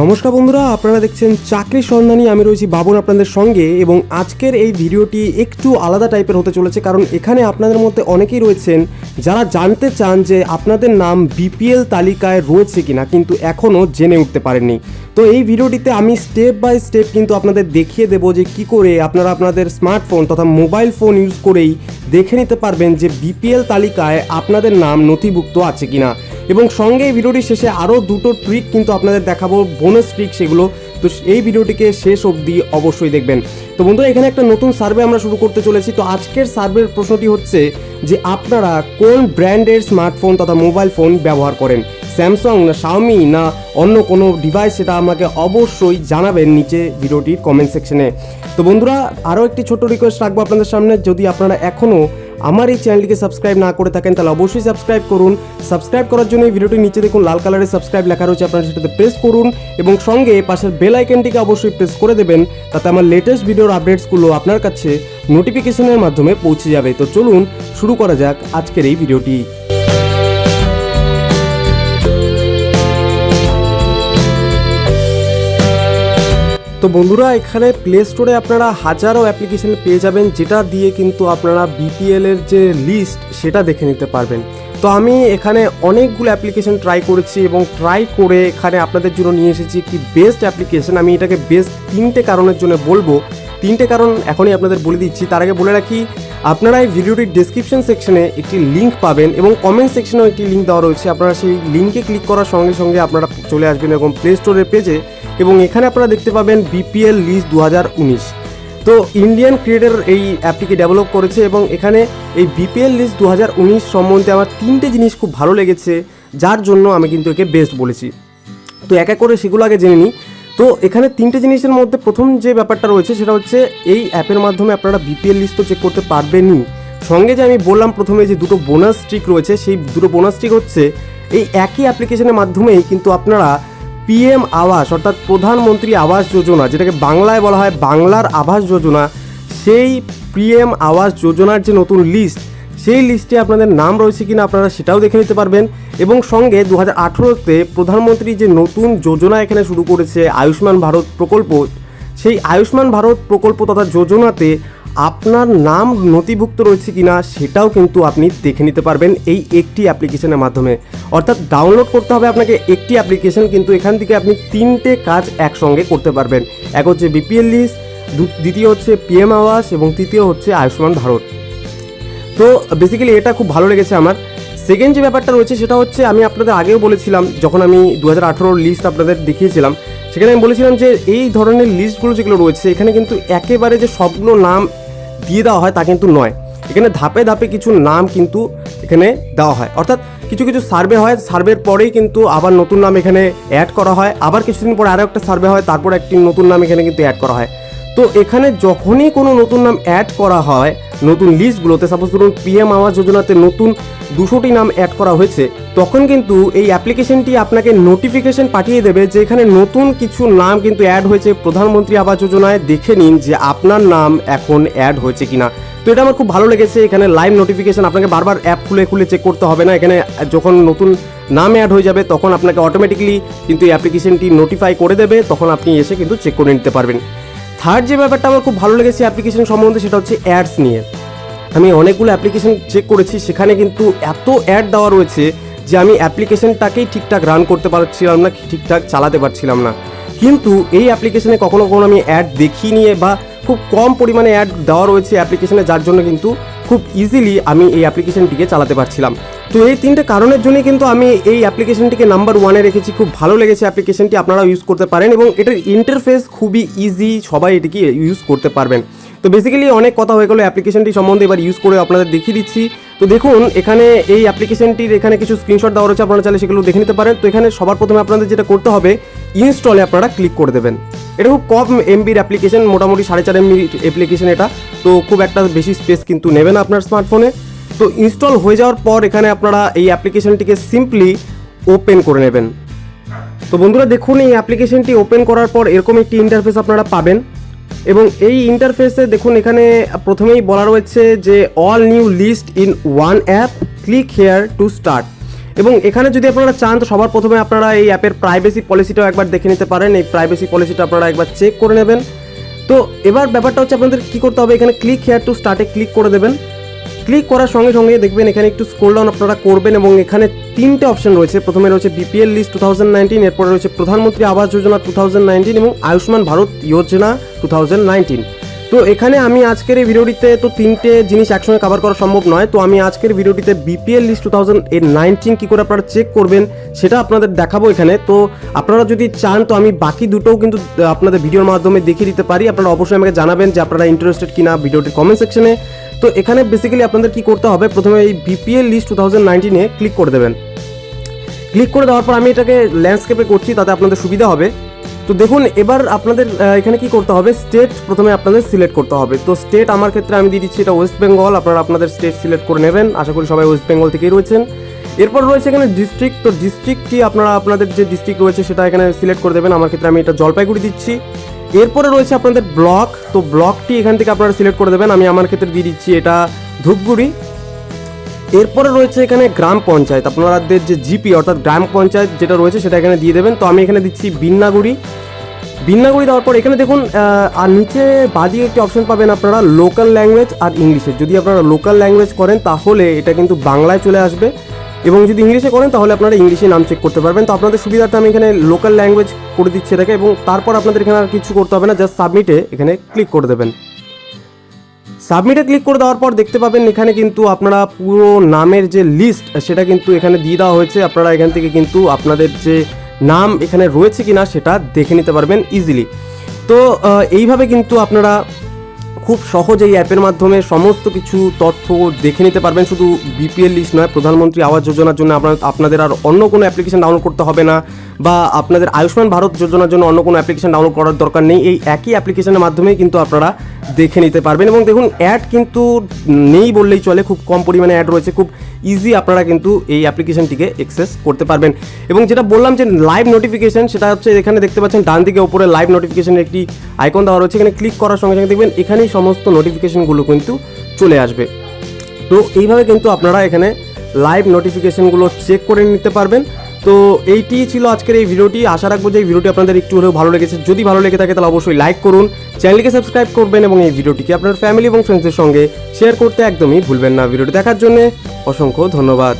নমস্কার বন্ধুরা, আপনারা দেখছেন চাকরির সন্ধানী। আমি রয়েছি বাবুন আপনাদের সঙ্গে এবং আজকের এই ভিডিওটি একটু আলাদা টাইপের হতে চলেছে কারণ এখানে আপনাদের মধ্যে অনেকেই রয়েছেন যারা জানতে চান যে আপনাদের নাম বিপিএল তালিকায় রয়েছে কিনা, কিন্তু এখনও জেনে উঠতে পারেননি। তো এই ভিডিওটিতে আমি স্টেপ বাই স্টেপ কিন্তু আপনাদের দেখিয়ে দেবো যে কি করে আপনারা আপনাদের স্মার্টফোন তথা মোবাইল ফোন ইউজ করেই দেখে নিতে পারবেন যে বিপিএল তালিকায় আপনাদের নাম নথিভুক্ত আছে কি না এবং সঙ্গে এই ভিডিওটির শেষে আরও দুটো ট্রিক কিন্তু আপনাদের দেখাবো বোনাস ট্রিক সেগুলো। তো এই ভিডিওটিকে শেষ অবধি অবশ্যই দেখবেন। তো বন্ধুরা, এখানে একটা নতুন সার্ভে আমরা শুরু করতে চলেছি। তো আজকের সার্ভের প্রশ্নটি হচ্ছে যে আপনারা কোন ব্র্যান্ডের স্মার্টফোন তথা মোবাইল ফোন ব্যবহার করেন? স্যামসাং না শাওমি না অন্য কোনো ডিভাইস সেটা আমাকে অবশ্যই জানাবেন নিচে ভিডিওটির কমেন্ট সেকশনে তো বন্ধুরা, আরও একটি ছোট রিকোয়েস্ট রাখব আপনাদের সামনে। যদি আপনারা এখনও আমার এই চ্যানেলটিকে সাবস্ক্রাইব না করে থাকেন, তাহলে অবশ্যই সাবস্ক্রাইব করুন। সাবস্ক্রাইব করার জন্য এই ভিডিওটির নিচে দেখুন লাল কালারের সাবস্ক্রাইব লেখা রয়েছে, আপনারা সেটাতে প্রেস করুন এবং সঙ্গে পাশের বেল আইকনটিকে অবশ্যই প্রেস করে দেবেন, তাতে আমার লেটেস্ট ভিডিওর আপডেটসগুলো আপনার কাছে নোটিফিকেশনের মাধ্যমে পৌঁছে যাবে। তো চলুন, শুরু করা যাক আজকের এই ভিডিওটি তো বন্ধুরা, এখানে প্লে স্টোরে আপনারা হাজারো অ্যাপ্লিকেশন পেয়ে যাবেন, যেটা দিয়ে কিন্তু আপনারা বিপিএল এর যে লিস্ট সেটা দেখে নিতে পারবেন। তো আমি এখানে অনেকগুলো অ্যাপ্লিকেশন ট্রাই করেছি এবং ট্রাই করে এখানে আপনাদের জন্য নিয়ে এসেছি কি বেস্ট অ্যাপ্লিকেশন আমি এটাকে বেস্ট তিনটে কারণের জন্য বলব। তিনটে কারণ এখনই আপনাদের বলে দিচ্ছি। তার আগে বলে রাখি, আপনারা এই ভিডিওটির ডেসক্রিপশন সেকশনে একটি লিঙ্ক পাবেন এবং কমেন্ট সেকশনেও একটি লিঙ্ক দেওয়া রয়েছে। আপনারা সেই লিঙ্কে ক্লিক করার সঙ্গে সঙ্গে আপনারা চলে আসবেন এরকম প্লে স্টোরের পেজে এবং এখানে আপনারা দেখতে পাবেন বিপিএল লিস্ট দু হাজার উনিশ। তো ইন্ডিয়ান ক্রিয়েটার এই অ্যাপটিকে ডেভেলপ করেছে এবং এখানে এই বিপিএল লিস্ট দু হাজার উনিশ সম্বন্ধে আমার তিনটে জিনিস খুব ভালো লেগেছে, যার জন্য আমি কিন্তু একে বেস্ট বলেছি। তো এক এক করে সেগুলো আগে জেনে নিই। তো এখানে তিনটে জিনিসের মধ্যে প্রথম যে ব্যাপারটা রয়েছে সেটা হচ্ছে এই অ্যাপের মাধ্যমে আপনারা বিপিএল লিস্ট তো চেক করতে পারবেনই। সঙ্গে যে আমি বললাম প্রথমে যে দুটো বোনাস স্ট্রিক রয়েছে, সেই দুটো বোনাস স্ট্রিক হচ্ছে এই একই অ্যাপ্লিকেশনের মাধ্যমেই কিন্তু আপনারা পিএম আবাস, অর্থাৎ প্রধানমন্ত্রী আবাস যোজনা, যেটাকে বাংলায় বলা হয় বাংলার আবাস যোজনা, সেই পিএম আবাস যোজনার যে নতুন লিস্ট সেই লিস্টে আপনাদের নাম রয়েছে কিনা আপনারা সেটাও দেখে নিতে পারবেন। এবং সঙ্গে দু হাজার আঠেরোতে প্রধানমন্ত্রী যে নতুন যোজনা এখানে শুরু করেছে, আয়ুষ্মান ভারত প্রকল্প, সেই আয়ুষ্মান ভারত প্রকল্প তথা যোজনাতে আপনার নাম নথিভুক্ত রয়েছে কিনা সেটাও কিন্তু আপনি দেখে নিতে পারবেন এই একটি অ্যাপ্লিকেশনের মাধ্যমে। অর্থাৎ ডাউনলোড করতে হবে আপনাকে একটি অ্যাপ্লিকেশন, কিন্তু এখান থেকে আপনি তিনটে কাজ একসঙ্গে করতে পারবেন। এক হচ্ছে বিপিএল লিস্ট দ্বিতীয় হচ্ছে পিএম আওয়াস এবং তৃতীয় হচ্ছে আয়ুষ্মান ভারত। তো বেসিক্যালি এটা খুব ভালো লেগেছে আমার। সেকেন্ড যে ব্যাপারটা রয়েছে সেটা হচ্ছে আমি আপনাদের আগেও বলেছিলাম, যখন আমি দু হাজার লিস্ট আপনাদের দেখিয়েছিলাম, সেখানে আমি বলেছিলাম যে এই ধরনের লিস্টগুলো যেগুলো রয়েছে, এখানে কিন্তু একেবারে যে সবগুলো নাম দিয়ে দেওয়া হয় তা কিন্তু নয়। এখানে ধাপে ধাপে কিছু নাম কিন্তু এখানে দেওয়া হয়। অর্থাৎ কিছু কিছু সার্ভে হয় সার্ভের পরেই কিন্তু আবার নতুন নাম এখানে অ্যাড করা হয়। আবার কিছুদিন পরে আরও একটা সার্ভে হয়, তারপর একটি নতুন নাম এখানে কিন্তু অ্যাড করা হয়। তো এখানে যখনই কোনো নতুন নাম অ্যাড করা হয়, নতুন লিস্টগুলোতে সাপোজ ধরুন পিএম আওয়াজ যোজনাতে নতুন দুশোটি নাম অ্যাড করা হয়েছে, তখন কিন্তু এই অ্যাপ্লিকেশনটি আপনাকে নোটিফিকেশন পাঠিয়ে দেবে যে এখানে নতুন কিছু নাম কিন্তু অ্যাড হয়েছে। প্রধানমন্ত্রী আবাস যোজনায় দেখে নিন যে আপনার নাম এখন অ্যাড হয়েছে কিনা। তো এটা আমার খুব ভালো লেগেছে, এখানে লাইভ নোটিফিকেশন আপনাকে বারবার অ্যাপ খুলে খুলে চেক করতে হবে না। এখানে যখন নতুন নাম অ্যাড হয়ে যাবে, তখন আপনাকে অটোমেটিকলি কিন্তু এই অ্যাপ্লিকেশনটি নোটিফাই করে দেবে, তখন আপনি এসে কিন্তু চেক করে নিতে পারবেন। থার্ড যে ব্যাপারটা আমার খুব ভালো লেগেছে অ্যাপ্লিকেশন সম্বন্ধে সেটা হচ্ছে অ্যাডস নিয়ে। আমি অনেকগুলো অ্যাপ্লিকেশন চেক করেছি, সেখানে কিন্তু এত অ্যাড দেওয়া রয়েছে যে আমি অ্যাপ্লিকেশনটাকেই ঠিকঠাক রান করতে পারছিলাম না, ঠিকঠাক চালাতে পারছিলাম না। কিন্তু এই অ্যাপ্লিকেশনে কখনো কখনো আমি অ্যাড দেখি নিয়ে বা খুব কম পরিমাণে অ্যাড দেওয়া রয়েছে অ্যাপ্লিকেশনে যার জন্য কিন্তু খুব ইজিলি আমি এই অ্যাপ্লিকেশনটিকে চালাতে পারছিলাম। তো এই তিনটে কারণের জন্যই কিন্তু আমি এই অ্যাপ্লিকেশনটিকে নাম্বার ওয়ানে রেখেছি। খুব ভালো লেগেছে অ্যাপ্লিকেশনটি আপনারা ইউজ করতে পারেন এবং এটার ইন্টারফেস খুবই ইজি সবাই এটিকে ইউজ করতে পারবেন। তো বেসিক্যালি অনেক কথা হয়ে গেলো অ্যাপ্লিকেশনটি সম্বন্ধে এবার ইউজ করে আপনাদের দেখিয়ে দিচ্ছি। তো দেখুন, এখানে এই অ্যাপ্লিকেশনটির এখানে কিছু স্ক্রিনশট দেওয়া রয়েছে, আপনারা চাইলে সেগুলো দেখে নিতে পারেন। তো এখানে সবার প্রথমে আপনাদের যেটা করতে হবে ইনস্টলে আপনারা ক্লিক করে দেবেন। এটা খুব কম এমবির অ্যাপ্লিকেশন মোটামুটি সাড়ে চার এমবির অ্যাপ্লিকেশন এটা। তো খুব একটা বেশি স্পেস কিন্তু নেবে না আপনার স্মার্টফোনে তো ইনস্টল হয়ে যাওয়ার পর এখানে আপনারা এই অ্যাপ্লিকেশনটিকে সিম্পলি ওপেন করে নেবেন। তো বন্ধুরা দেখুন, এই অ্যাপ্লিকেশনটি ওপেন করার পর এরকম একটি ইন্টারফেস আপনারা পাবেন এবং এই ইন্টারফেসে দেখুন, এখানে প্রথমেই বলা রয়েছে যে all new list in one app click here to start এবং এখানে যদি আপনারা চান, তো সবার প্রথমে আপনারা এই অ্যাপের প্রাইভেসি পলিসিটাও একবার দেখে নিতে পারেন। এই প্রাইভেসি পলিসিটা আপনারা একবার চেক করে নেবেন। তো এবার ব্যাপারটা হচ্ছে, আপনাদের কী করতে হবে? এখানে ক্লিক হেয়ার টু স্টার্টে ক্লিক করে দেবেন। ক্লিক করার সঙ্গে সঙ্গে দেখবেন এখানে একটু স্ক্রোল ডাউন আপনারা করবেন এবং এখানে তিনটে অপশন রয়েছে। প্রথমে রয়েছে BPL list two thousand nineteen এরপরে রয়েছে Pradhan Mantri Awas Yojana two thousand nineteen এবং Ayushman Bharat Yojana two thousand nineteen তো এখানে আমি আজকের এই ভিডিওটিতে তো তিনটে জিনিস একসঙ্গে কভার করা সম্ভব নয়। তো আমি আজকের ভিডিওটিতে BPL list two thousand nineteen কী করে আপনারা চেক করবেন সেটা আপনাদের দেখাবো এখানে। তো আপনারা যদি চান, তো আমি বাকি দুটোও কিন্তু আপনাদের ভিডিওর মাধ্যমে দেখিয়ে দিতে পারি। আপনারা অবশ্যই আমাকে জানাবেন যে আপনারা ইন্টারেস্টেড কিনা ভিডিওটির কমেন্ট সেকশনে তো এখানে বেসিক্যালি আপনাদের কি করতে হবে? প্রথমে এই বিপিএল লিস্ট টু থাউজেন্ড নাইনটিনে ক্লিক করে দেবেন। ক্লিক করে দেওয়ার পর আমি এটাকে ল্যান্ডস্কেপে করছি, তাতে আপনাদের সুবিধা হবে। তো দেখুন, এবার আপনাদের এখানে কি করতে হবে? স্টেট প্রথমে আপনাদের সিলেক্ট করতে হবে। তো স্টেট আমার ক্ষেত্রে আমি দিয়ে দিচ্ছি এটা ওয়েস্ট বেঙ্গল আপনারা আপনাদের স্টেট সিলেক্ট করে নেবেন। আশা করি সবাই ওয়েস্ট বেঙ্গল থেকেই রয়েছেন। এরপর রয়েছে এখানে ডিস্ট্রিক্ট তো ডিস্ট্রিক্টটি আপনারা, আপনাদের যে ডিস্ট্রিক্ট রয়েছে সেটা এখানে সিলেক্ট করে দেবেন। আমার ক্ষেত্রে আমি এটা জলপাইগুড়ি দিচ্ছি। এরপরে রয়েছে আপনাদের ব্লক। তো ব্লকটি এখান থেকে আপনারা সিলেক্ট করে দেবেন। আমি আমার ক্ষেত্রে দিয়ে দিচ্ছি এটা ধূপগুড়ি। এরপরে রয়েছে এখানে গ্রাম পঞ্চায়েত। আপনাদের যে জিপি, অর্থাৎ গ্রাম পঞ্চায়েত যেটা রয়েছে, সেটা এখানে দিয়ে দেবেন। তো আমি এখানে দিচ্ছি বিন্নাগুড়ি। বিন্নাগুড়ি দেওয়ার পর এখানে দেখুন আর নিচে বাদিকে একটি অপশন পাবেন আপনারা লোকাল ল্যাঙ্গুয়েজ আর ইংলিশে যদি আপনারা লোকাল ল্যাঙ্গুয়েজ করেন, তাহলে এটা কিন্তু বাংলায় চলে আসবে। এবং যদি ইংলিশে করেন, তাহলে আপনারা ইংলিশে নাম চেক করতে পারবেন। তো আপনাদের সুবিধার্থে আমি এখানে লোকাল ল্যাঙ্গুয়েজ করে দিচ্ছি এটাকে এবং তারপর আপনাদের এখানে আর কিছু করতে হবে না জাস্ট সাবমিটে এখানে ক্লিক করে দেবেন। সাবমিটে ক্লিক করে দেওয়ার পর দেখতে পাবেন এখানে কিন্তু আপনারা পুরো নামের যে লিস্ট সেটা কিন্তু এখানে দিয়ে দেওয়া হয়েছে। আপনারা এখান থেকে কিন্তু আপনাদের যে নাম এখানে রয়েছে কিনা সেটা দেখে নিতে পারবেন ইজিলি তো এইভাবে কিন্তু আপনারা খুব সহজ এই অ্যাপের মাধ্যমে সমস্ত কিছু তথ্য দেখে নিতে পারবেন। শুধু বিপিএল লিস্ট নয়, প্রধানমন্ত্রী আবাস যোজনার জন্য আপনার, আপনাদের আর অন্য কোনো অ্যাপ্লিকেশন ডাউনলোড করতে হবে না বা আপনাদের আয়ুষ্মান ভারত যোজনার জন্য অন্য কোনো অ্যাপ্লিকেশন ডাউনলোড করার দরকার নেই। এই একই অ্যাপ্লিকেশনের মাধ্যমেই কিন্তু আপনারা দেখে নিতে পারবেন এবং দেখুন অ্যাড কিন্তু নেই বললেই চলে, খুব কম পরিমাণে অ্যাড রয়েছে, খুব ইজি আপনারা কিন্তু এই অ্যাপ্লিকেশনটিকে অ্যাক্সেস করতে পারবেন। এবং যেটা বললাম যে লাইভ নোটিফিকেশন সেটা হচ্ছে এখানে দেখতে পাচ্ছেন, ডান দিকে উপরে লাইভ নোটিফিকেশনের একটি আইকন দেওয়া রয়েছে, এখানে ক্লিক করার সঙ্গে সঙ্গে দেখবেন, এখানেই সমস্ত নোটিফিকেশনগুলো কিন্তু চলে আসবে। তো এইভাবে কিন্তু আপনারা এখানে লাইভ নোটিফিকেশনগুলো চেক করে নিতে পারবেন। তো এইটি ছিল আজকের এই ভিডিওটি। আশা রাখব যে এই ভিডিওটি আপনাদের একটু হলেও ভালো লেগেছে। যদি ভালো লেগে থাকে, তাহলে অবশ্যই লাইক করুন চ্যানেলকে সাবস্ক্রাইব করবেন এবং এই ভিডিওটিকে আপনার ফ্যামিলি এবং ফ্রেন্ডসদের সঙ্গে শেয়ার করতে একদমই ভুলবেন না। ভিডিওটি দেখার জন্য অসংখ্য ধন্যবাদ।